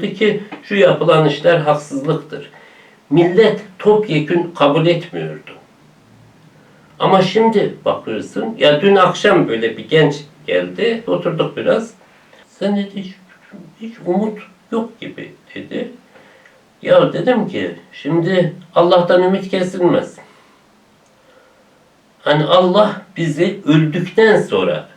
ki şu yapılan işler haksızlıktır. Millet topyekün kabul etmiyordu. Ama şimdi bakıyorsun, ya dün akşam böyle bir genç geldi, oturduk biraz. Sen dedi hiç, hiç umut yok gibi dedi. Ya dedim ki şimdi Allah'tan ümit kesilmez. Hani Allah bizi öldükten sonra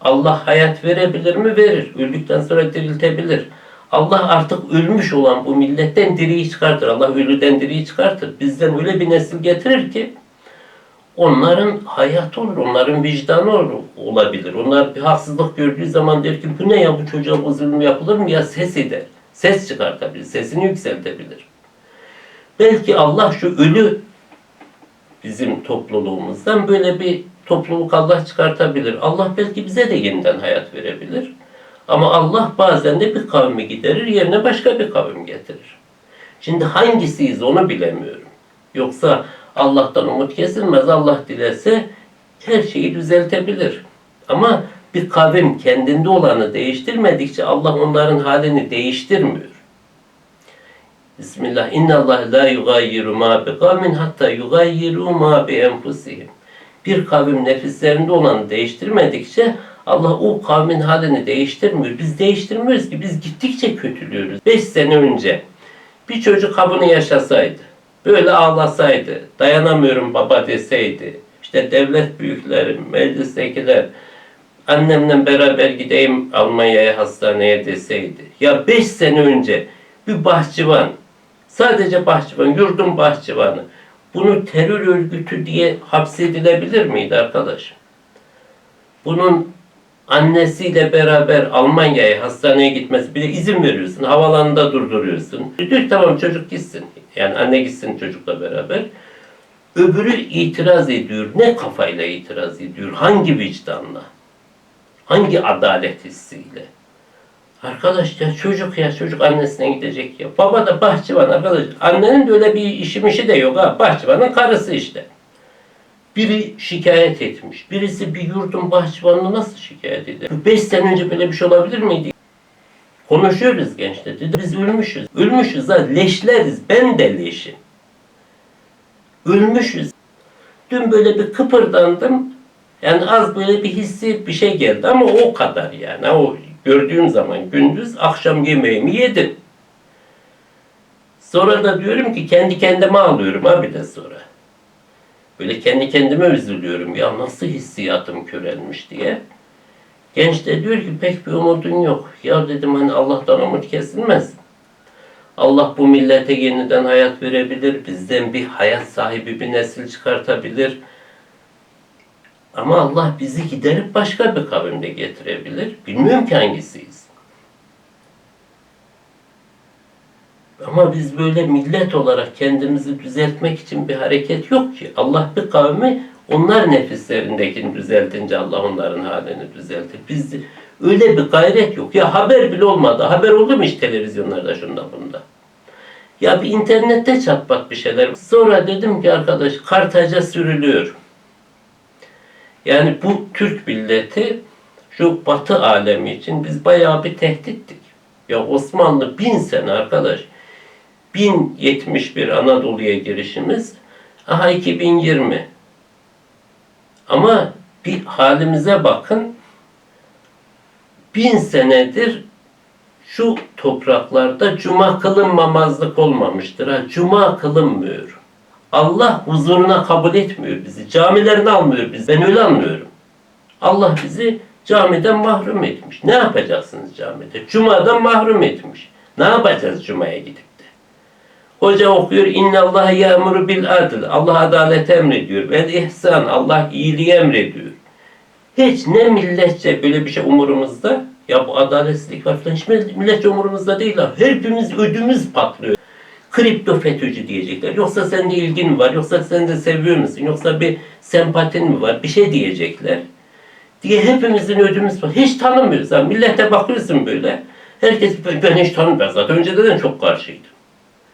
Allah hayat verebilir mi? Verir. Öldükten sonra diriltebilir. Allah artık ölmüş olan bu milletten diriyi çıkartır. Allah ölüden diriyi çıkartır. Bizden öyle bir nesil getirir ki onların hayatı olur, onların vicdanı olur, olabilir. Onlar bir haksızlık gördüğü zaman der ki bu ne ya bu çocuğa bu zulüm yapılır mı ya ses eder. Ses çıkartabilir, sesini yükseltebilir. Belki Allah şu ölü bizim topluluğumuzdan böyle bir topluluk Allah çıkartabilir. Allah belki bize de yeniden hayat verebilir. Ama Allah bazen de bir kavmi giderir, yerine başka bir kavim getirir. Şimdi hangisiyiz onu bilemiyorum. Yoksa Allah'tan umut kesilmez. Allah dilese her şeyi düzeltebilir. Ama bir kavim kendinde olanı değiştirmedikçe Allah onların halini değiştirmiyor. Bismillah. İnna Allah la yugayyiru ma bi kavmin hatta yugayyiru ma bi enfusihim. Bir kavim nefislerinde olanı değiştirmedikçe Allah o kavmin halini değiştirmiyor. Biz değiştirmiyoruz ki. Biz gittikçe kötülüyoruz. Beş sene önce bir çocuk kabını yaşasaydı, böyle ağlasaydı, dayanamıyorum baba deseydi, işte devlet büyükleri, meclistekiler, annemle beraber gideyim Almanya'ya hastaneye deseydi. Ya beş sene önce bir bahçıvan, sadece bahçıvan, yurdun bahçıvanı, bunu terör örgütü diye hapsedilebilir miydi arkadaş? Bunun annesiyle beraber Almanya'ya hastaneye gitmesi bir de izin veriyorsun. Havalanında durduruyorsun. Diyor tamam çocuk gitsin. Yani anne gitsin çocukla beraber. Öbürü itiraz ediyor. Ne kafayla itiraz ediyor? Hangi vicdanla? Hangi adalet hissiyle? Arkadaş ya çocuk ya çocuk annesine gidecek ya. Baba da bahçıvan arkadaş. Annenin de öyle bir işim işi de yok ha. Bahçıvanın karısı işte. Biri şikayet etmiş. Birisi bir yurdun bahçıvanını nasıl şikayet eder? Beş sene önce böyle bir şey olabilir miydi? Konuşuyoruz gençler. Dedi, biz ölmüşüz. Ölmüşüz ha. Leşleriz. Ben de leşim. Ölmüşüz. Dün böyle bir kıpırdandım. Yani az böyle bir hissi bir şey geldi ama o kadar yani. O gördüğüm zaman gündüz akşam yemeğimi yedim. Sonra da diyorum ki kendi kendime alıyorum ha bir de sonra. Böyle kendi kendime üzülüyorum ya nasıl hissiyatım körelmiş diye. Genç de diyor ki pek bir umudun yok. Ya dedim hani Allah'tan umut kesilmez. Allah bu millete yeniden hayat verebilir. Bizden bir hayat sahibi bir nesil çıkartabilir. Ama Allah bizi giderip başka bir kavimde getirebilir. Bilmiyorum ki hangisiyiz. Ama biz böyle millet olarak kendimizi düzeltmek için bir hareket yok ki. Allah bir kavmi onlar nefislerindekini düzeltince Allah onların halini düzeltir. Biz öyle bir gayret yok. Ya haber bile olmadı. Haber oldu mu hiç televizyonlarda şunda bunda? Ya bir internette çatpat bir şeyler. Sonra dedim ki arkadaş Kartaca sürülüyor. Yani bu Türk milleti şu batı alemi için biz bayağı bir tehdittik. Ya Osmanlı bin sene arkadaş. 1071 Anadolu'ya girişimiz. Aha 2020. Ama bir halimize bakın. Bin senedir şu topraklarda cuma kılınmamazlık olmamıştır. Ha, cuma kılınmıyor. Allah huzuruna kabul etmiyor bizi. Camilerini almıyor bizi. Ben öyle anlıyorum. Allah bizi camiden mahrum etmiş. Ne yapacaksınız camide? Cuma'dan mahrum etmiş. Ne yapacağız Cuma'ya gidip? Hoca okuyor. İnne Allah ya'muru bil adl. Allah adalet emrediyor. Ve ihsan. Allah iyiliği emrediyor. Hiç ne milletçe böyle bir şey umurumuzda. Ya bu adaletsizlik var falan. Hiç milletçe umurumuzda değil. ha. Hepimiz ödümüz patlıyor kripto FETÖ'cü diyecekler. Yoksa sende ilgin mi var? Yoksa sen de seviyor musun? Yoksa bir sempatin mi var? Bir şey diyecekler. Diye hepimizin ödümüz var. Hiç tanımıyoruz. Yani millete bakıyorsun böyle. Herkes ben hiç tanımıyorum. Zaten önceden çok karşıydım.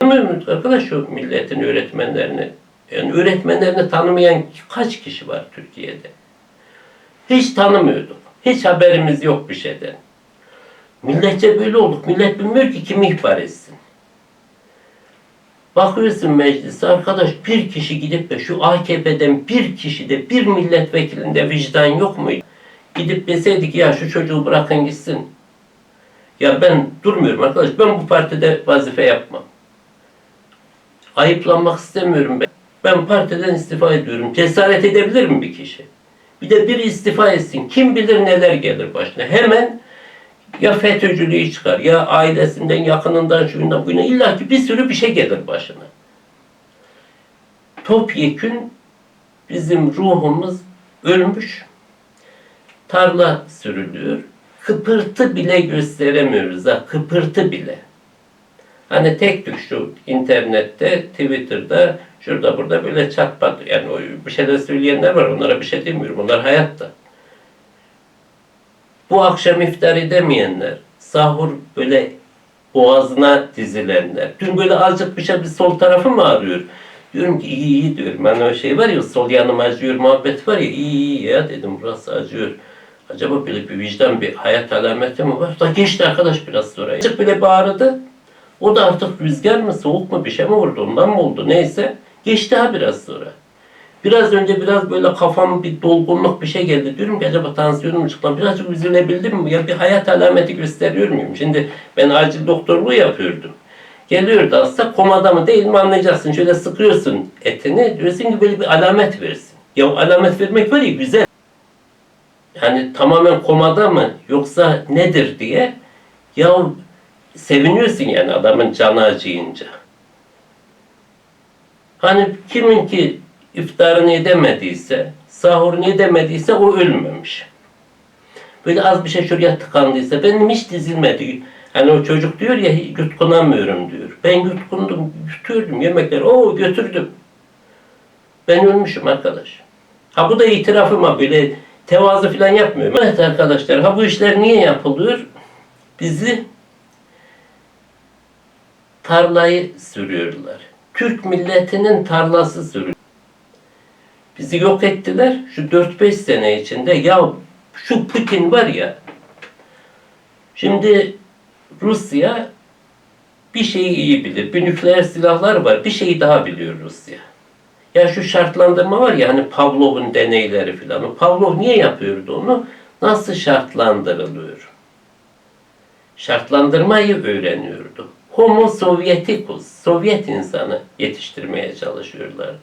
Musun arkadaş şu milletin öğretmenlerini? Yani öğretmenlerini tanımayan kaç kişi var Türkiye'de? Hiç tanımıyorduk. Hiç haberimiz yok bir şeyden. Milletçe böyle olduk. Millet bilmiyor ki kimi ihbar etsin. Bakıyorsun meclise arkadaş bir kişi gidip de şu AKP'den bir kişi de bir milletvekilinde vicdan yok muydu? Gidip deseydik ya şu çocuğu bırakın gitsin. Ya ben durmuyorum arkadaş. Ben bu partide vazife yapmam. Ayıplanmak istemiyorum ben. Ben partiden istifa ediyorum. Cesaret edebilir mi bir kişi? Bir de biri istifa etsin. Kim bilir neler gelir başına. Hemen ya FETÖ'cülüğü çıkar ya ailesinden yakınından şuyundan buyuna illa ki bir sürü bir şey gelir başına. Topyekün bizim ruhumuz ölmüş. Tarla sürülüyor. Kıpırtı bile gösteremiyoruz ha. Kıpırtı bile. Hani tek şu internette, Twitter'da, şurada burada böyle çatpat yani bir şeyler söyleyenler var. Onlara bir şey demiyorum. Onlar hayatta. Bu akşam iftar edemeyenler, sahur böyle boğazına dizilenler. Dün böyle azıcık bir şey bir sol tarafı mı ağrıyor? Diyorum ki iyi iyi diyorum. Hani o şey var ya sol yanım acıyor muhabbet var ya iyi iyi ya dedim burası acıyor. Acaba böyle bir vicdan bir hayat alameti mi var? Da geçti arkadaş biraz sonra. Azıcık bile bağırdı. O da artık rüzgar mı soğuk mu bir şey mi vurdu ondan mı oldu neyse. Geçti ha biraz sonra. Biraz önce biraz böyle kafam bir dolgunluk bir şey geldi. Diyorum ki acaba tansiyonum çıktı. Birazcık üzülebildim mi? Ya bir hayat alameti gösteriyor muyum? Şimdi ben acil doktorluğu yapıyordum. Geliyordu hasta komada mı değil mi anlayacaksın. Şöyle sıkıyorsun etini. Diyorsun ki böyle bir alamet versin. Ya alamet vermek var ya güzel. Yani tamamen komada mı yoksa nedir diye. Ya seviniyorsun yani adamın canı acıyınca. Hani kimin ki iftarını edemediyse, sahurunu edemediyse o ölmemiş. Böyle az bir şey şuraya tıkandıysa benim hiç dizilmedi. Hani o çocuk diyor ya yutkunamıyorum diyor. Ben yutkundum, yutuyordum yemekleri. Oo götürdüm. Ben ölmüşüm arkadaş. Ha bu da itirafım ha böyle tevazu falan yapmıyorum. Evet arkadaşlar ha bu işler niye yapılıyor? Bizi tarlayı sürüyorlar. Türk milletinin tarlası sürüyor. Bizi yok ettiler şu 4-5 sene içinde. Ya şu Putin var ya şimdi Rusya bir şeyi iyi bilir. Bir nükleer silahlar var. Bir şeyi daha biliyor Rusya. Ya şu şartlandırma var ya hani Pavlov'un deneyleri filan. Pavlov niye yapıyordu onu? Nasıl şartlandırılıyor? Şartlandırmayı öğreniyordu. Homo Sovieticus, Sovyet insanı yetiştirmeye çalışıyorlardı.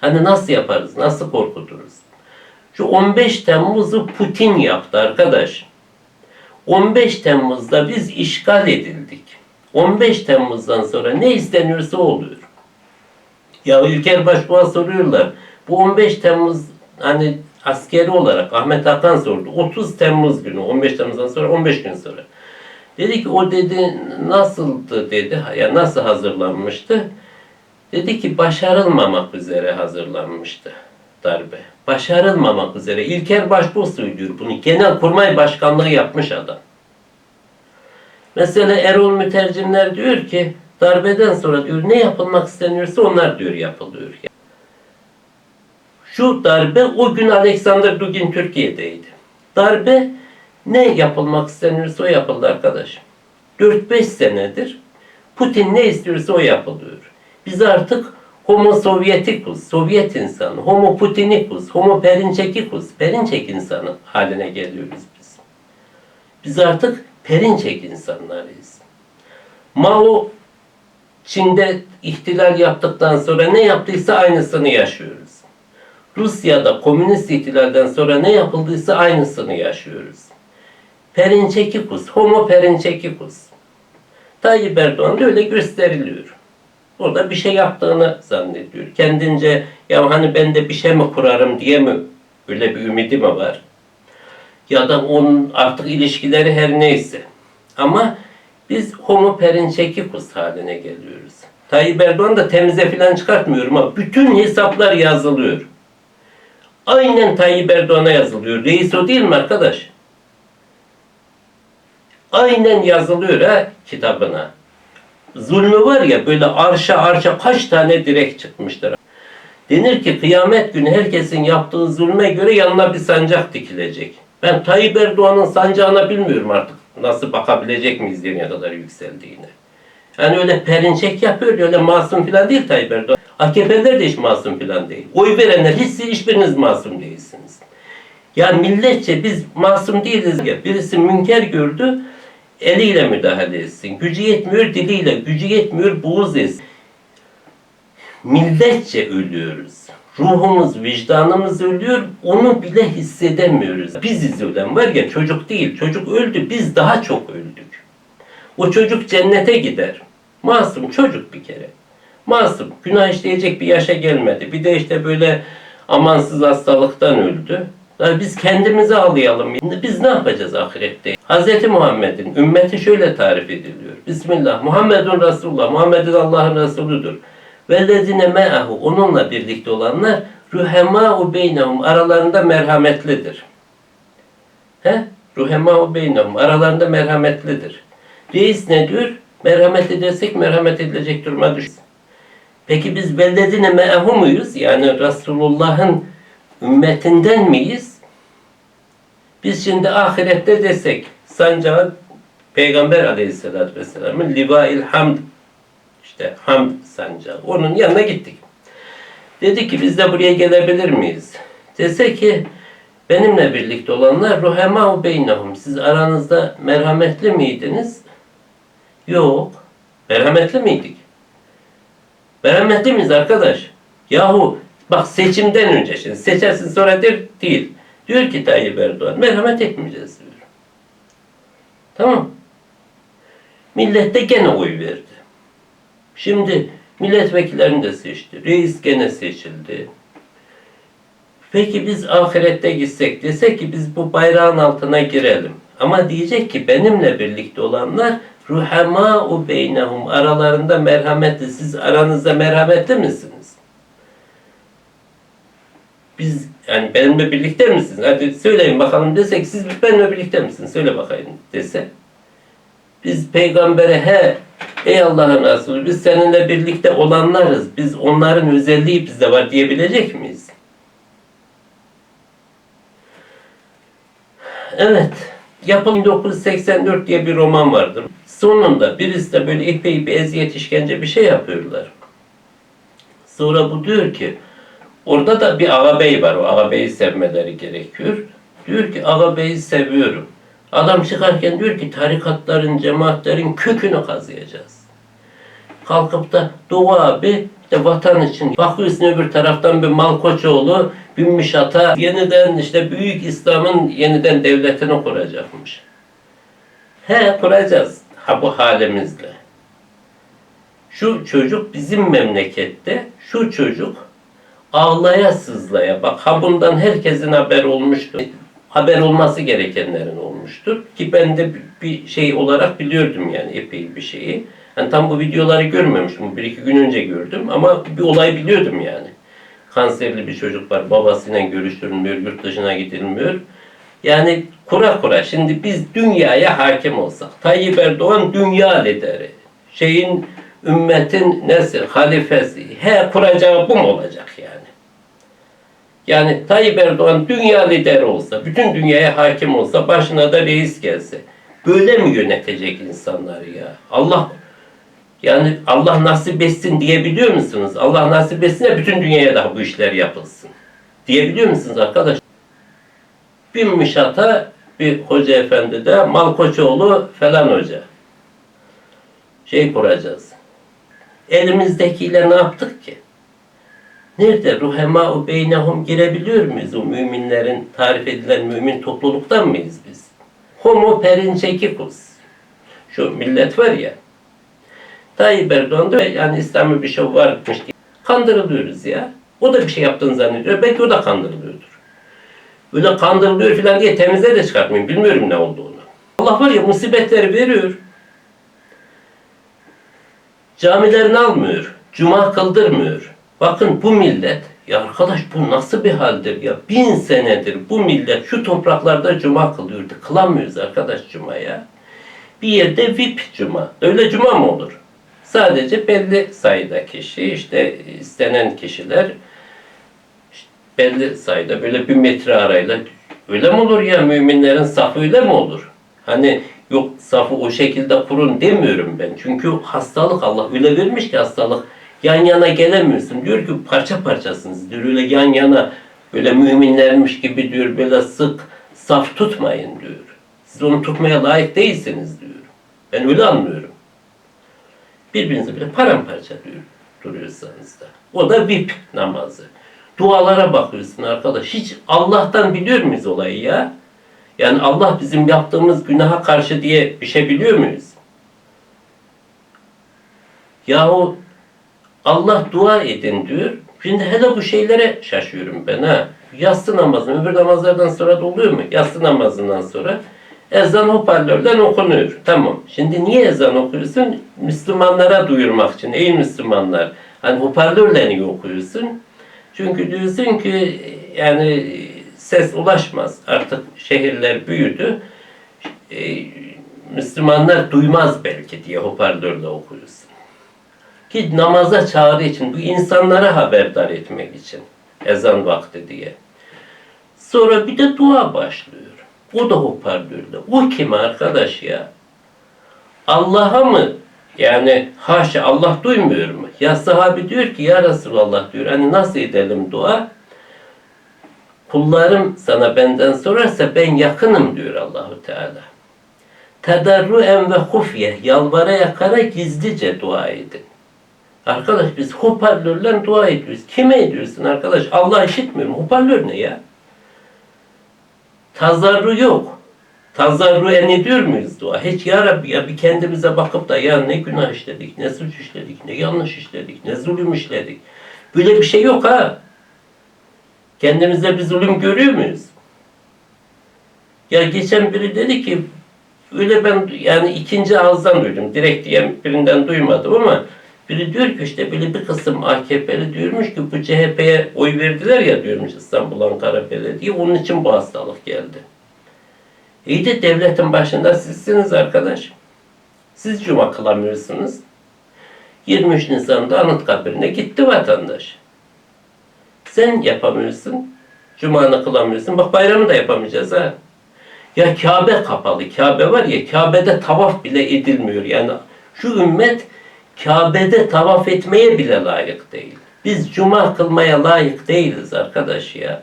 Hani nasıl yaparız, nasıl korkuturuz? Şu 15 Temmuz'u Putin yaptı arkadaş. 15 Temmuz'da biz işgal edildik. 15 Temmuz'dan sonra ne isteniyorsa oluyor. Ya İlker Başbuğ'a soruyorlar. Bu 15 Temmuz hani askeri olarak Ahmet Hakan sordu. 30 Temmuz günü 15 Temmuz'dan sonra 15 gün sonra. Dedi ki o dedi nasıldı dedi. Ya nasıl hazırlanmıştı? Dedi ki başarılmamak üzere hazırlanmıştı darbe. Başarılmamak üzere. İlker Başbuğ söylüyor bunu. Genelkurmay Başkanlığı yapmış adam. Mesela Erol Mütercimler diyor ki darbeden sonra diyor ne yapılmak isteniyorsa onlar diyor yapılıyor. Şu darbe o gün Alexander Dugin Türkiye'deydi. Darbe ne yapılmak isteniyorsa o yapıldı arkadaş. 4-5 senedir Putin ne istiyorsa o yapılıyor. Biz artık Homo Sovieticus, Sovyet insanı, Homo Putinicus, Homo Perinçekicus, Perinçek insanı haline geliyoruz biz. Biz artık Perinçek insanlarıyız. Mao Çin'de ihtilal yaptıktan sonra ne yaptıysa aynısını yaşıyoruz. Rusya'da komünist ihtilalden sonra ne yapıldıysa aynısını yaşıyoruz. Perinçekicus, Homo Perinçekicus. Tayyip Erdoğan da öyle gösteriliyor. O da bir şey yaptığını zannediyor. Kendince ya hani ben de bir şey mi kurarım diye mi öyle bir ümidi mi var? Ya da onun artık ilişkileri her neyse. Ama biz homo perinçekicus haline geliyoruz. Tayyip Erdoğan da temize falan çıkartmıyorum ama bütün hesaplar yazılıyor. Aynen Tayyip Erdoğan'a yazılıyor. Reis o değil mi arkadaş? Aynen yazılıyor ha kitabına. Zulmü var ya böyle arşa arşa kaç tane direk çıkmıştır. Denir ki kıyamet günü herkesin yaptığı zulme göre yanına bir sancak dikilecek. Ben Tayyip Erdoğan'ın sancağına bilmiyorum artık nasıl bakabilecek miyiz diye ne kadar yükseldiğine. Yani öyle perinçek yapıyor, öyle masum falan değil Tayyip Erdoğan. AKP'ler de hiç masum falan değil. Oy verenler hiç siz hiçbiriniz masum değilsiniz. Ya milletçe biz masum değiliz. Birisi münker gördü, eliyle müdahale etsin. Gücü yetmiyor diliyle, gücü yetmiyor buğz etsin. Milletçe ölüyoruz. Ruhumuz, vicdanımız ölüyor, onu bile hissedemiyoruz. Biziz ölen var ya çocuk değil, çocuk öldü, biz daha çok öldük. O çocuk cennete gider. Masum çocuk bir kere. Masum. Günah işleyecek bir yaşa gelmedi. Bir de işte böyle amansız hastalıktan öldü. Biz kendimizi ağlayalım. Biz ne yapacağız ahirette? Hz. Muhammed'in ümmeti şöyle tarif ediliyor. Bismillah. Muhammedun Resulullah. Muhammed'in Allah'ın Resuludur. Vellezine me'ahu. Onunla birlikte olanlar ruhemâ'u beynehum. Aralarında merhametlidir. He? Ruhemâ'u beynehum. Aralarında merhametlidir. Reis ne diyor? Merhamet edersek merhamet edilecek duruma düşeriz. Peki biz vellezine me'ahu muyuz? Yani Resulullah'ın ümmetinden miyiz? Biz şimdi ahirette desek sancağı Peygamber aleyhissalatü vesselamın livail hamd işte hamd sancağı. Onun yanına gittik. Dedi ki biz de buraya gelebilir miyiz? Dese ki benimle birlikte olanlar ruhemâhu beynehum. Siz aranızda merhametli miydiniz? Yok. Merhametli miydik? Merhametli miyiz arkadaş? Yahu bak seçimden önce şimdi seçersin sonra değil. Diyor ki Tayyip Erdoğan merhamet etmeyeceğiz diyor. Tamam. Millet de gene oy verdi. Şimdi milletvekillerini de seçti. Reis gene seçildi. Peki biz ahirette gitsek desek ki biz bu bayrağın altına girelim. Ama diyecek ki benimle birlikte olanlar ruhemâ'u beynehum aralarında merhametli. Siz aranızda merhametli misiniz? Biz yani benimle birlikte misiniz? Hadi söyleyin bakalım desek siz benimle birlikte misiniz? Söyle bakayım dese. Biz peygambere he ey Allah'ın Resulü biz seninle birlikte olanlarız. Biz onların özelliği bizde var diyebilecek miyiz? Evet. Yapım 1984 diye bir roman vardır. Sonunda birisi de böyle epey bir eziyet işkence bir şey yapıyorlar. Sonra bu diyor ki orada da bir ağabey var. O ağabeyi sevmeleri gerekiyor. Diyor ki ağabeyi seviyorum. Adam çıkarken diyor ki tarikatların, cemaatlerin kökünü kazıyacağız. Kalkıp da Doğu abi işte vatan için bakıyorsun öbür taraftan bir Malkoçoğlu binmiş ata yeniden işte büyük İslam'ın yeniden devletini kuracakmış. He kuracağız ha bu halimizle. Şu çocuk bizim memlekette şu çocuk ağlaya sızlaya bak ha bundan herkesin haber olmuştur. Haber olması gerekenlerin olmuştur. Ki ben de bir şey olarak biliyordum yani epey bir şeyi. Yani tam bu videoları görmemiştim. Bir iki gün önce gördüm ama bir olay biliyordum yani. Kanserli bir çocuk var. Babasıyla görüştürülmüyor. Yurt dışına gidilmiyor. Yani kura kura. Şimdi biz dünyaya hakim olsak. Tayyip Erdoğan dünya lideri. Şeyin ümmetin nesi? Halifesi. He kuracağı bu mu olacak yani? Yani Tayyip Erdoğan dünya lideri olsa, bütün dünyaya hakim olsa, başına da reis gelse. Böyle mi yönetecek insanları ya? Allah yani Allah nasip etsin diyebiliyor musunuz? Allah nasip etsin de bütün dünyaya da bu işler yapılsın. Diyebiliyor musunuz arkadaş? Binmiş ata bir hoca efendi de Malkoçoğlu falan hoca. Şey kuracağız. Elimizdekiyle ne yaptık ki? Nerede ruhema beynehum girebiliyor muyuz o müminlerin tarif edilen mümin topluluktan mıyız biz? Homo perinçekikus. Şu millet var ya. Tayyip Erdoğan da yani İslam'ı bir şey varmış diye kandırılıyoruz ya. O da bir şey yaptığını zannediyor. Belki o da kandırılıyordur. Böyle kandırılıyor falan diye temize de çıkartmayın. Bilmiyorum ne olduğunu. Allah var ya musibetleri veriyor. Camilerini almıyor. Cuma kıldırmıyor. Bakın bu millet, ya arkadaş bu nasıl bir haldir ya? Bin senedir bu millet şu topraklarda cuma kılıyordu. Kılamıyoruz arkadaş cuma ya. Bir yerde VIP cuma. Öyle cuma mı olur? Sadece belli sayıda kişi, işte istenen kişiler belli sayıda böyle bir metre arayla öyle mi olur ya müminlerin safı öyle mi olur? Hani Yok safı o şekilde kurun demiyorum ben. Çünkü hastalık Allah öyle vermiş ki hastalık yan yana gelemiyorsun. Diyor ki parça parçasınız diyor. Öyle yan yana böyle müminlermiş gibi diyor böyle sık saf tutmayın diyor. Siz onu tutmaya layık değilsiniz diyor. Ben öyle anlıyorum. Birbirinizi bile paramparça diyor duruyorsanız da. O da VIP namazı. Dualara bakıyorsun arkadaş. Hiç Allah'tan biliyor muyuz olayı ya? Yani Allah bizim yaptığımız günaha karşı diye bir şey biliyor muyuz? Yahu Allah dua edin diyor. Şimdi hele bu şeylere şaşıyorum ben ha. Yatsı namazı, öbür namazlardan sonra da oluyor mu? Yatsı namazından sonra ezan hoparlörden okunuyor. Tamam. Şimdi niye ezan okuyorsun? Müslümanlara duyurmak için. Ey Müslümanlar. Hani hoparlörle niye okuyorsun? Çünkü diyorsun ki yani ses ulaşmaz. Artık şehirler büyüdü. Ee, Müslümanlar duymaz belki diye hoparlörle okuyorsun. Ki namaza çağrı için, bu insanlara haberdar etmek için. Ezan vakti diye. Sonra bir de dua başlıyor. O da hoparlörde. O kim arkadaş ya? Allah'a mı? Yani haşa Allah duymuyor mu? Ya sahabi diyor ki ya Resulallah diyor. Hani nasıl edelim dua? Kullarım sana benden sorarsa ben yakınım diyor Allahu Teala. Tedarruen ve hufye yalvara yakara gizlice dua edin. Arkadaş biz hoparlörle dua ediyoruz. Kime ediyorsun arkadaş? Allah işitmiyor mu? Hoparlör ne ya? Tazarru yok. Tazarru en ediyor muyuz dua? Hiç ya Rabbi ya bir kendimize bakıp da ya ne günah işledik, ne suç işledik, ne yanlış işledik, ne zulüm işledik. Böyle bir şey yok ha. Kendimizde bir zulüm görüyor muyuz? Ya geçen biri dedi ki öyle ben yani ikinci ağızdan duydum. Direkt diyen birinden duymadım ama biri diyor ki işte böyle bir kısım AKP'li diyormuş ki bu CHP'ye oy verdiler ya diyormuş İstanbul Ankara Belediye. Onun için bu hastalık geldi. İyi de devletin başında sizsiniz arkadaş. Siz cuma kılamıyorsunuz. 23 Nisan'da Anıtkabir'ine gitti vatandaş. Sen yapamıyorsun. Cuma'nı kılamıyorsun. Bak bayramı da yapamayacağız ha. Ya Kabe kapalı. Kabe var ya Kabe'de tavaf bile edilmiyor. Yani şu ümmet Kabe'de tavaf etmeye bile layık değil. Biz cuma kılmaya layık değiliz arkadaş ya.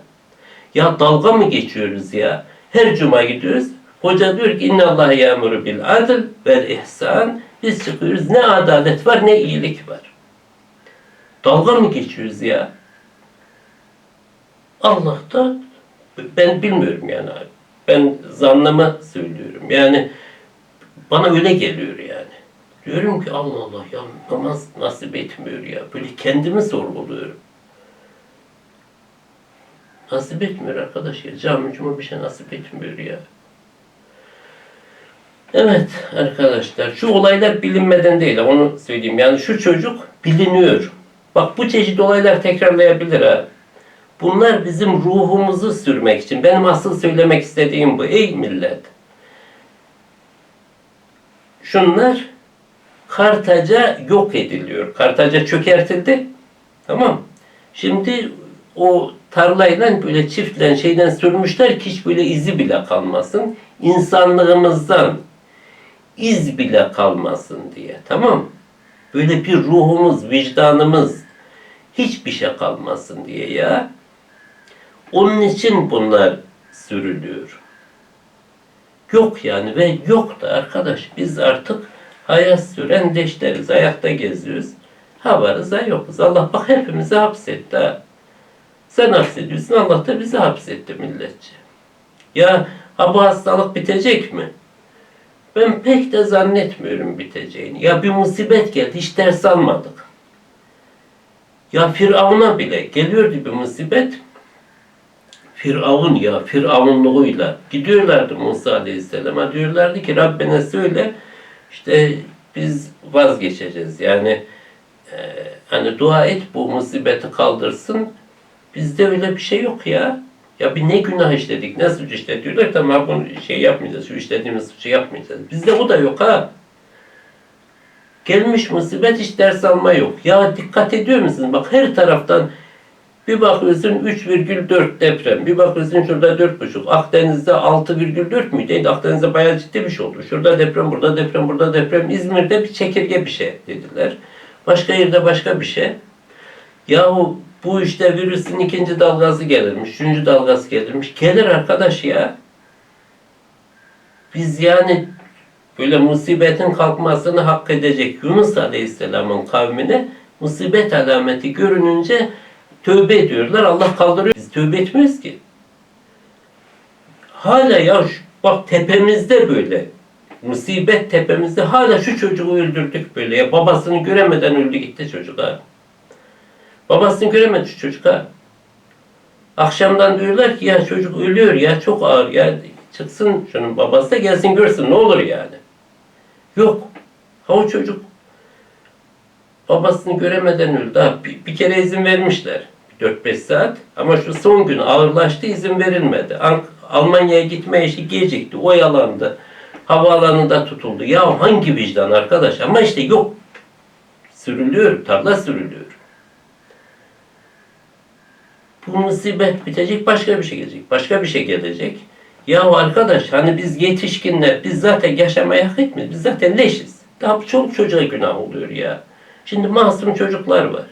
Ya dalga mı geçiyoruz ya? Her cuma gidiyoruz. Hoca diyor ki inna Allah yağmuru bil adl ve ihsan. Biz çıkıyoruz. Ne adalet var ne iyilik var. Dalga mı geçiyoruz ya? Allah da ben bilmiyorum yani abi. Ben zannımı söylüyorum. Yani bana öyle geliyor yani. Diyorum ki Allah Allah ya namaz nasip etmiyor ya. Böyle kendimi sorguluyorum. Nasip etmiyor arkadaş ya. Cami cuma bir şey nasip etmiyor ya. Evet arkadaşlar şu olaylar bilinmeden değil onu söyleyeyim. Yani şu çocuk biliniyor. Bak bu çeşit olaylar tekrarlayabilir ha. Bunlar bizim ruhumuzu sürmek için. Benim asıl söylemek istediğim bu. Ey millet. Şunlar Kartaca yok ediliyor. Kartaca çökertildi. Tamam. Şimdi o tarlayla böyle çiftle şeyden sürmüşler ki hiç böyle izi bile kalmasın. İnsanlığımızdan iz bile kalmasın diye. Tamam. Böyle bir ruhumuz, vicdanımız hiçbir şey kalmasın diye ya. Onun için bunlar sürülüyor. Yok yani ve yok da arkadaş biz artık hayat süren deşleriz. Ayakta geziyoruz. Ha varız ha yokuz. Allah bak hepimizi hapsetti ha. Sen hapsediyorsun Allah da bizi hapsetti milletçe. Ya ha bu hastalık bitecek mi? Ben pek de zannetmiyorum biteceğini. Ya bir musibet geldi hiç ders almadık. Ya Firavun'a bile geliyordu bir musibet. Firavun ya Firavunluğuyla gidiyorlardı Musa Aleyhisselam'a diyorlardı ki Rabbine söyle işte biz vazgeçeceğiz. Yani e, hani dua et bu musibeti kaldırsın. Bizde öyle bir şey yok ya. Ya bir ne günah işledik ne suç işledik diyorlar tamam bunu şey yapmayacağız şu işlediğimiz suçu yapmayacağız. Bizde o da yok ha. Gelmiş musibet hiç ders alma yok. Ya dikkat ediyor musunuz bak her taraftan Bir bakıyorsun 3,4 deprem. Bir bakıyorsun şurada 4,5. Akdeniz'de 6,4 müydü? Akdeniz'de bayağı ciddi bir şey oldu. Şurada deprem, burada deprem, burada deprem. İzmir'de bir çekirge bir şey dediler. Başka yerde başka bir şey. Yahu bu işte virüsün ikinci dalgası gelirmiş, üçüncü dalgası gelirmiş. Gelir arkadaş ya. Biz yani böyle musibetin kalkmasını hak edecek Yunus Aleyhisselam'ın kavmine musibet alameti görününce tövbe ediyorlar. Allah kaldırıyor. Biz tövbe etmiyoruz ki. Hala ya bak tepemizde böyle musibet tepemizde hala şu çocuğu öldürdük böyle ya babasını göremeden öldü gitti çocuk ha. Babasını göremedi şu çocuk ha. Akşamdan diyorlar ki ya çocuk ölüyor ya çok ağır ya çıksın şunun babası da gelsin görsün ne olur yani. Yok. Ha o çocuk babasını göremeden öldü. Ha, bir, bir kere izin vermişler. 4-5 saat. Ama şu son gün ağırlaştı izin verilmedi. Almanya'ya gitme işi gecikti. Oyalandı. Havaalanında tutuldu. Ya hangi vicdan arkadaş? Ama işte yok. Sürülüyor. Tarla sürülüyor. Bu musibet bitecek. Başka bir şey gelecek. Başka bir şey gelecek. Ya arkadaş hani biz yetişkinler biz zaten yaşamaya hak etmiyoruz. Biz zaten leşiz. Daha çoluk çocuğa günah oluyor ya. Şimdi masum çocuklar var.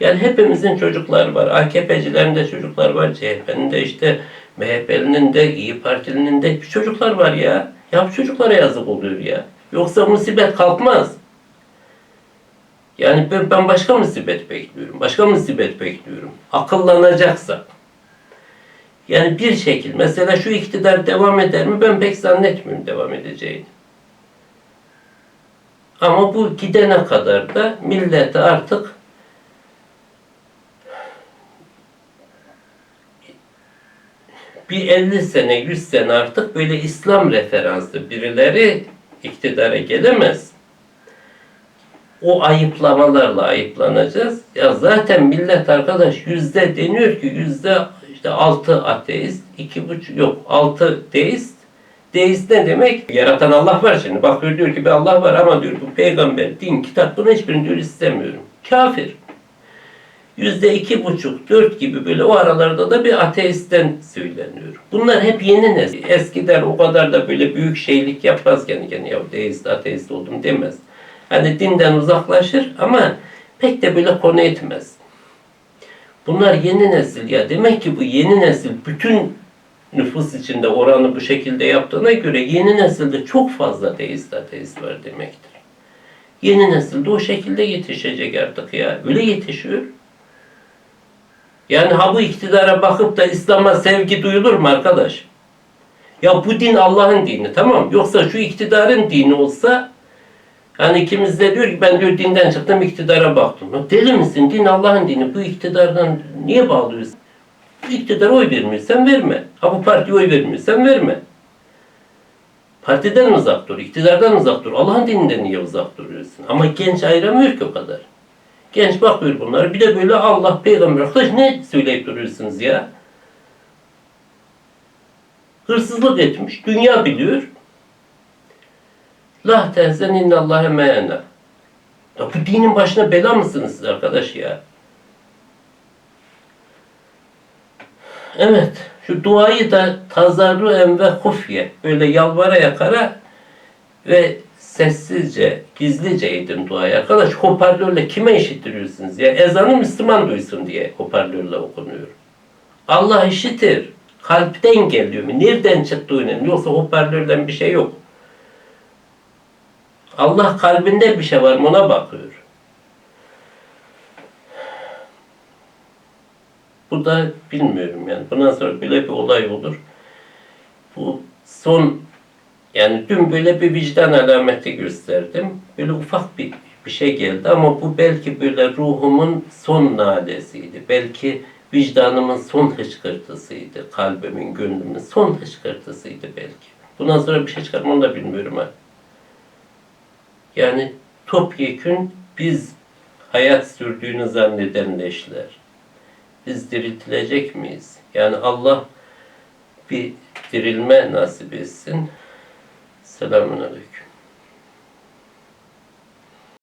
Yani hepimizin çocuklar var. AKP'cilerin de çocuklar var. CHP'nin de işte MHP'linin de İyi Partili'nin de çocuklar var ya. Ya bu çocuklara yazık oluyor ya. Yoksa musibet kalkmaz. Yani ben, ben başka musibet bekliyorum. Başka musibet bekliyorum. Akıllanacaksa. Yani bir şekil. Mesela şu iktidar devam eder mi? Ben pek zannetmiyorum devam edeceğini. Ama bu gidene kadar da millete artık bir 50 sene, 100 sene artık böyle İslam referanslı birileri iktidara gelemez. O ayıplamalarla ayıplanacağız. Ya zaten millet arkadaş yüzde deniyor ki yüzde işte altı ateist, iki buçuk yok altı deist. Deist ne demek? Yaratan Allah var şimdi. Bakıyor diyor ki bir Allah var ama diyor bu peygamber, din, kitap bunu hiçbirini diyor istemiyorum. Kafir. Yüzde iki buçuk, dört gibi böyle o aralarda da bir ateistten söyleniyor. Bunlar hep yeni nesil. Eskiden o kadar da böyle büyük şeylik yapmaz kendi kendine. Ya deist, ateist oldum demez. Hani dinden uzaklaşır ama pek de böyle konu etmez. Bunlar yeni nesil ya. Demek ki bu yeni nesil bütün nüfus içinde oranı bu şekilde yaptığına göre yeni nesilde çok fazla deist ateist var demektir. Yeni nesilde o şekilde yetişecek artık ya. Öyle yetişiyor. Yani ha bu iktidara bakıp da İslam'a sevgi duyulur mu arkadaş? Ya bu din Allah'ın dini tamam. Yoksa şu iktidarın dini olsa hani ikimiz de diyor ki ben diyor dinden çıktım iktidara baktım. Ya deli misin? Din Allah'ın dini. Bu iktidardan niye bağlıyorsun? Bu iktidara oy vermiyorsan verme. Ha bu partiye oy vermiyorsan verme. Partiden uzak dur, iktidardan uzak dur. Allah'ın dininden niye uzak duruyorsun? Ama genç ayıramıyor ki o kadar. Genç bakıyor bunlara. Bir de böyle Allah peygamber arkadaş ne söyleyip duruyorsunuz ya? Hırsızlık etmiş. Dünya biliyor. La tehzen innallâhe me'ena. Ya bu dinin başına bela mısınız siz arkadaş ya? Evet. Şu duayı da tazarruen ve hufye böyle yalvara yakara ve sessizce, gizlice edin duayı. Arkadaş hoparlörle kime işittiriyorsunuz ya? Ezanı Müslüman duysun diye hoparlörle okunuyor. Allah işitir. Kalpten geliyor mu? Nereden çıktı önemli. Yoksa hoparlörden bir şey yok. Allah kalbinde bir şey var mı ona bakıyor. Bu da bilmiyorum yani. Bundan sonra böyle bir olay olur. Bu son yani dün böyle bir vicdan alameti gösterdim. Böyle ufak bir bir şey geldi ama bu belki böyle ruhumun son nadesiydi. Belki vicdanımın son hıçkırtısıydı. Kalbimin, gönlümün son hıçkırtısıydı belki. Bundan sonra bir şey çıkar onu da bilmiyorum ha. Yani topyekün biz hayat sürdüğünü zanneden leşler. Biz diriltilecek miyiz? Yani Allah bir dirilme nasip etsin. Selamun Aleyküm.